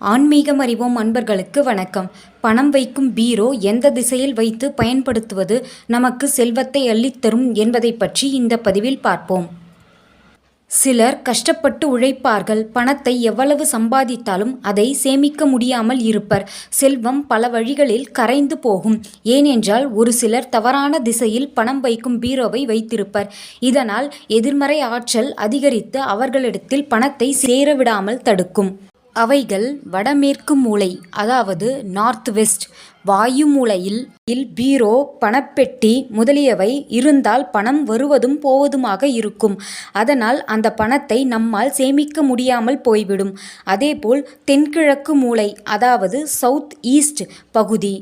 ஆன்மீகம் அறிவோம் அன்பர்களுக்கு வணக்கம். பணம் வைக்கும் பீரோ எந்த திசையில் வைத்து பயன்படுத்துவது நமக்கு செல்வத்தை அள்ளித்தரும் என்பதை பற்றி இந்த பதிவில் பார்ப்போம். சிலர் கஷ்டப்பட்டு உழைப்பார்கள் பணத்தை எவ்வளவு சம்பாதித்தாலும் அதை சேமிக்க முடியாமல் இருப்பர். செல்வம் பல வழிகளில் கரைந்து போகும். ஏனென்றால் ஒரு சிலர் தவறான திசையில் பணம் வைக்கும் பீரோவை வைத்திருப்பர். இதனால் எதிர்மறை ஆற்றல் அதிகரித்து அவர்களிடத்தில் பணத்தை சேரவிடாமல் தடுக்கும். அவைகள் வடமேற்கு மூலை அதாவது நார்த் வெஸ்ட் வாயு மூலையில் இல் பீரோ பணப்பெட்டி முதலியவை இருந்தால் பணம் வருவதும் போவதுமாக இருக்கும். அதனால் அந்த பணத்தை நம்மால் சேமிக்க முடியாமல் போய்விடும். அதேபோல் தென்கிழக்கு மூலை அதாவது சவுத் ஈஸ்ட் பகுதி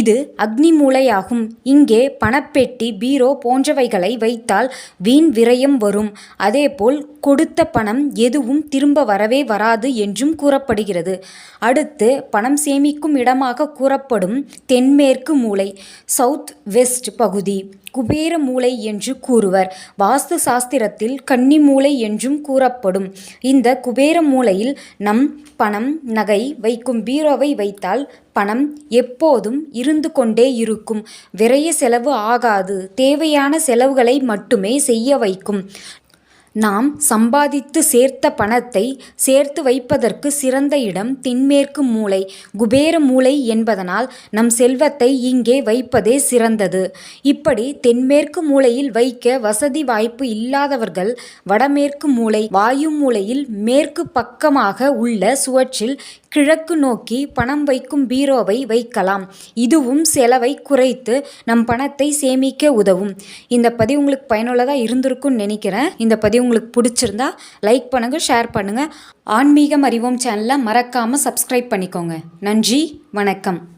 இது அக்னி மூலையாகும் இங்கே பணப்பெட்டி பீரோ போன்றவைகளை வைத்தால் வீண் விரயம் வரும். அதேபோல் கொடுத்த பணம் எதுவும் திரும்ப வரவே வராது என்றும் கூறப்படுகிறது. அடுத்து பணம் சேமிக்கும் இடமாக கூறப்படும் தென்மேற்கு மூலை சவுத் வெஸ்ட் பகுதி குபேர மூலை என்று கூறுவர். வாஸ்து சாஸ்திரத்தில் கன்னி மூலை என்றும் கூறப்படும். இந்த குபேர மூலையில் நம் பணம் நகை வைக்கும் பீரோவை வைத்தால் பணம் எப்போதும் இருந்து கொண்டே இருக்கும். விரைய செலவு ஆகாது. தேவையான செலவுகளை மட்டுமே செய்ய வைக்கும். நாம் சம்பாதித்து சேர்த்த பணத்தை சேர்த்து வைப்பதற்கு சிறந்த இடம் தென்மேற்கு மூலை. குபேர மூலை என்பதனால் நம் செல்வத்தை இங்கே வைப்பதே சிறந்தது. இப்படி தென்மேற்கு மூலையில் வைக்க வசதி வாய்ப்பு இல்லாதவர்கள் வடமேற்கு மூலை வாயு மூலையில் மேற்கு பக்கமாக உள்ள சுவற்றில் கிழக்கு நோக்கி பணம் வைக்கும் பீரோவை வைக்கலாம். இதுவும் செலவை குறைத்து நம் பணத்தை சேமிக்க உதவும். இந்த பதிவு உங்களுக்கு பயனுள்ளதாக இருந்திருக்கும்னு நினைக்கிறேன். இந்த பதிவு உங்களுக்கு பிடிச்சிருந்தா லைக் பண்ணுங்கள் ஷேர் பண்ணுங்கள் ஆன்மீகம் அறிவோம் சேனலை மறக்காமல் சப்ஸ்கிரைப் பண்ணிக்கோங்க. நன்றி வணக்கம்.